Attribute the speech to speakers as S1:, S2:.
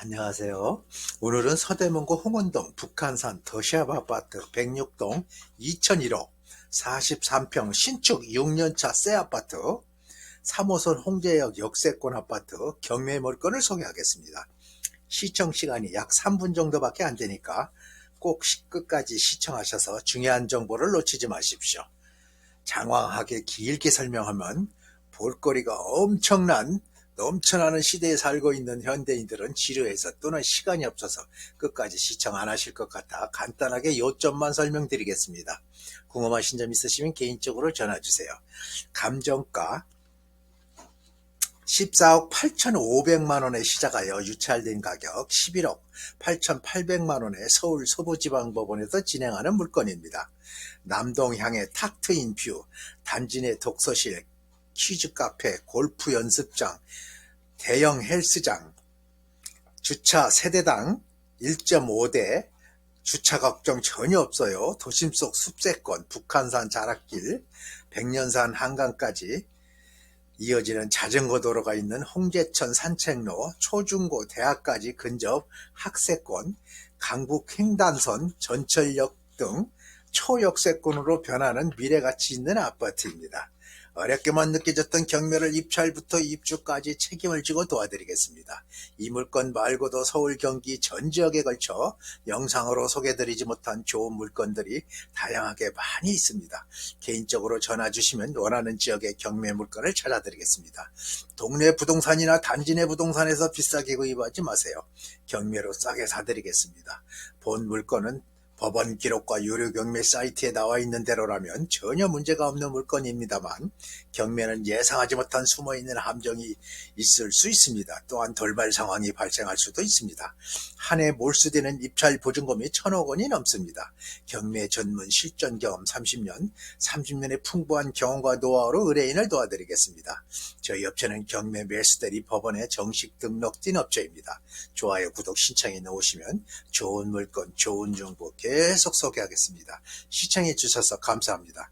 S1: 안녕하세요. 오늘은 서대문구 홍은동 북한산 더샵 아파트 106동 2001호 43평 신축 6년차 새 아파트 3호선 홍제역 역세권 아파트 경매 물건을 소개하겠습니다. 시청 시간이 약 3분 정도밖에 안 되니까 꼭 시- 끝까지 시청하셔서 중요한 정보를 놓치지 마십시오. 장황하게 길게 설명하면 볼거리가 엄청난 넘쳐나는 시대에 살고 있는 현대인들은 지루해서 또는 시간이 없어서 끝까지 시청 안 하실 것 같아 간단하게 요점만 설명드리겠습니다. 궁금하신 점 있으시면 개인적으로 전화 주세요. 감정가 14억 8,500만 원에 시작하여 유찰된 가격 11억 8,800만 원에 서울 서부지방법원에서 진행하는 물건입니다. 남동향의 탁 트인 뷰, 단지 내 독서실, 퀴즈 카페, 골프 연습장, 대형 헬스장, 주차 세대당 1.5대, 주차 걱정 전혀 없어요. 도심 속 숲세권, 북한산 자락길, 백년산 한강까지 이어지는 자전거 도로가 있는 홍제천 산책로, 초중고 대학까지 근접 학세권, 강북 횡단선, 전철역 등 초역세권으로 변하는 미래가치 있는 아파트입니다. 어렵게만 느껴졌던 경매를 입찰부터 입주까지 책임을 지고 도와드리겠습니다. 이 물건 말고도 서울 경기 전 지역에 걸쳐 영상으로 소개드리지 못한 좋은 물건들이 다양하게 많이 있습니다. 개인적으로 전화 주시면 원하는 지역의 경매 물건을 찾아드리겠습니다. 동네 부동산이나 단지 내 부동산에서 비싸게 구입하지 마세요. 경매로 싸게 사드리겠습니다. 본 물건은 법원 기록과 유료 경매 사이트에 나와 있는 대로라면 전혀 문제가 없는 물건입니다만 경매는 예상하지 못한 숨어있는 함정이 있을 수 있습니다. 또한 돌발 상황이 발생할 수도 있습니다. 한 해 몰수되는 입찰 보증금이 천억 원이 넘습니다. 경매 전문 실전 경험 30년, 30년의 풍부한 경험과 노하우로 의뢰인을 도와드리겠습니다. 저희 업체는 경매 매수대리 법원에 정식 등록된 업체입니다. 좋아요, 구독 신청해 놓으시면 좋은 물건, 좋은 정보 계속 소개하겠습니다. 시청해 주셔서 감사합니다.